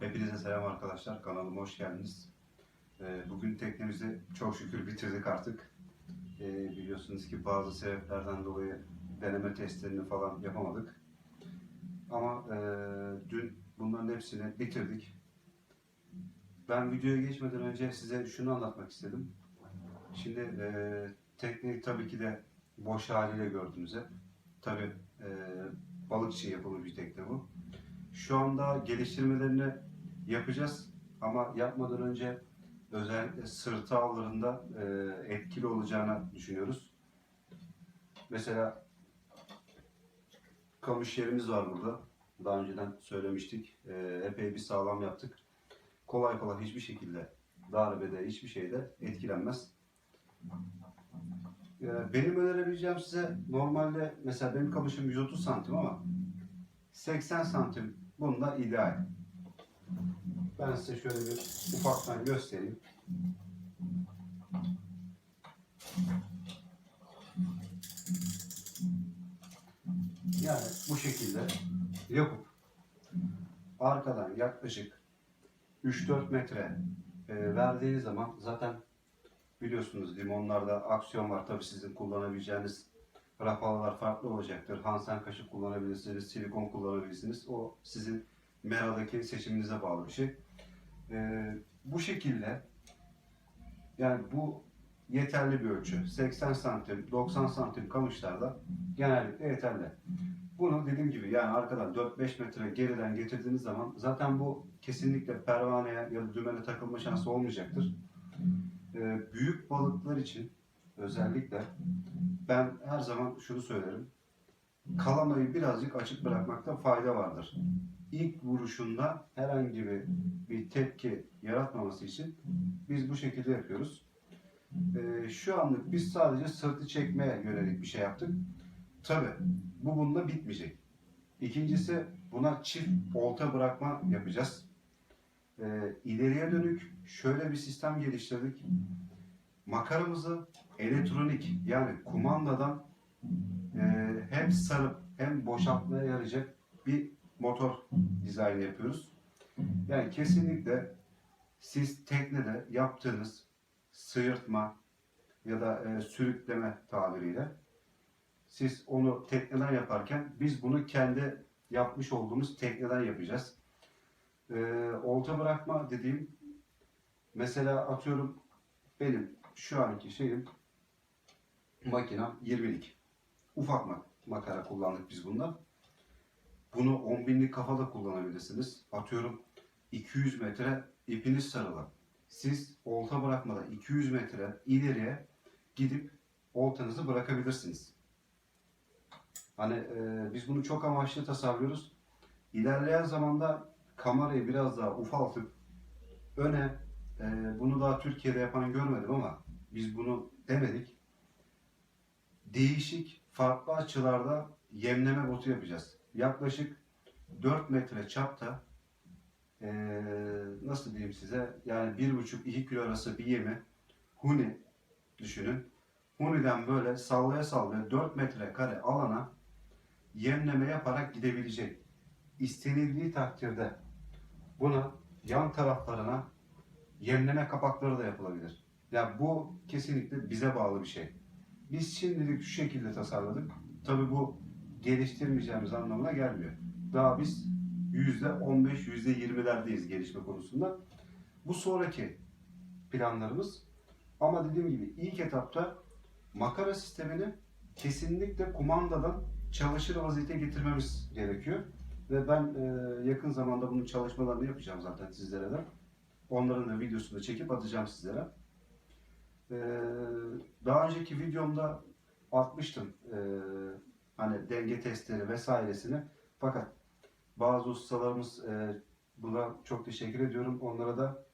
Hepinize selam arkadaşlar. Kanalıma hoş geldiniz. Ee, Bugün teknemizi çok şükür bitirdik artık. Ee, Biliyorsunuz ki bazı sebeplerden dolayı deneme testlerini falan yapamadık. Ama e, dün bunların hepsini bitirdik. Ben videoya geçmeden önce size şunu anlatmak istedim. Şimdi e, tekneyi tabii ki de boş haliyle gördünüz hep. Tabii e, balık için yapılmış bir tekne bu. Şu anda geliştirmelerini yapacağız ama yapmadan önce özellikle sırtı avlarında e, etkili olacağını düşünüyoruz. Mesela kamış yerimiz var burada. Daha önceden söylemiştik. E, epey bir sağlam yaptık. Kolay kolay hiçbir şekilde darbede hiçbir şeyde etkilenmez. E, benim önerebileceğim size normalde mesela benim kamışım 130 santim ama 80 santim bunda ideal. Ben size şöyle bir ufaktan göstereyim. Yani bu şekilde yapıp arkadan yaklaşık 3-4 metre e, verdiğiniz zaman zaten biliyorsunuz limonlarda aksiyon var. Tabii sizin kullanabileceğiniz rapalar farklı olacaktır. Hansen kaşık kullanabilirsiniz, silikon kullanabilirsiniz. O sizin meradaki seçiminize bağlı bir şey. Ee, bu şekilde yani bu yeterli bir ölçü. 80 santim, 90 santim kamışlarda genellikle yeterli. Bunu dediğim gibi yani arkadan 4-5 metre geriden getirdiğiniz zaman zaten bu kesinlikle pervaneye ya da dümene takılma şansı olmayacaktır. Ee, büyük balıklar için özellikle ben her zaman şunu söylerim. Kalamayı birazcık açık bırakmakta fayda vardır. İlk vuruşunda herhangi bir, bir tepki yaratmaması için biz bu şekilde yapıyoruz. Ee, şu anlık biz sadece sırtı çekmeye yönelik bir şey yaptık. Tabi bu bununla bitmeyecek. İkincisi buna çift olta bırakma yapacağız. Ee, ileriye dönük şöyle bir sistem geliştirdik. Makaramızı elektronik yani kumandadan e, hem sarıp hem boşaltmaya yarayacak bir motor dizaynı yapıyoruz. Yani kesinlikle siz teknede yaptığınız sıyırtma ya da e, sürükleme tabiriyle siz onu tekneden yaparken biz bunu kendi yapmış olduğumuz tekneden yapacağız. E, olta bırakma dediğim mesela atıyorum benim şu anki şeyim makina 20'lik. Ufak mak- makara kullandık biz bunda. Bunu 10 binlik kafada kullanabilirsiniz. Atıyorum 200 metre ipiniz sarılı. Siz olta bırakmadan 200 metre ileriye gidip oltanızı bırakabilirsiniz. Hani e, biz bunu çok amaçlı tasarlıyoruz. İlerleyen zamanda kamerayı biraz daha ufaltıp öne e, bunu daha Türkiye'de yapan görmedim ama biz bunu denedik. Değişik farklı açılarda yemleme botu yapacağız. Yaklaşık 4 metre çapta e, nasıl diyeyim size yani 1,5-2 kilo arası bir yemi huni düşünün. Huni'den böyle sallaya sallaya 4 metre kare alana yemleme yaparak gidebilecek. İstenildiği takdirde buna yan taraflarına yemleme kapakları da yapılabilir. Ya bu kesinlikle bize bağlı bir şey. Biz şimdilik şu şekilde tasarladık. Tabii bu geliştirmeyeceğimiz anlamına gelmiyor. Daha biz %15, %20'lerdeyiz gelişme konusunda. Bu sonraki planlarımız. Ama dediğim gibi ilk etapta makara sistemini kesinlikle kumandadan çalışır vaziyete getirmemiz gerekiyor. Ve ben e, yakın zamanda bunun çalışmalarını yapacağım zaten sizlere de. Onların da videosunu çekip atacağım sizlere. Ee, daha önceki videomda atmıştım ee, hani denge testleri vesairesini. Fakat bazı ustalarımız e, buna çok teşekkür ediyorum. Onlara da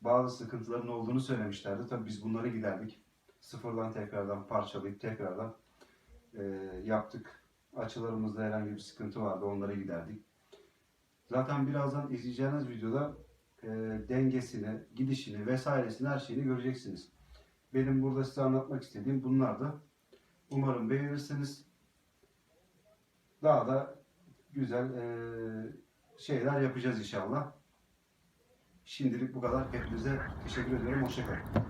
bazı sıkıntıların olduğunu söylemişlerdi. Tabii biz bunları giderdik. Sıfırdan tekrardan parçalayıp tekrardan yaptık. Açılarımızda herhangi bir sıkıntı vardı. Onları giderdik. Zaten birazdan izleyeceğiniz videoda dengesini, gidişini vesairesini her şeyini göreceksiniz. Benim burada size anlatmak istediğim bunlar da. Umarım beğenirsiniz. Daha da güzel e, şeyler yapacağız inşallah. Şimdilik bu kadar. Hepinize teşekkür ediyorum. Hoşçakalın.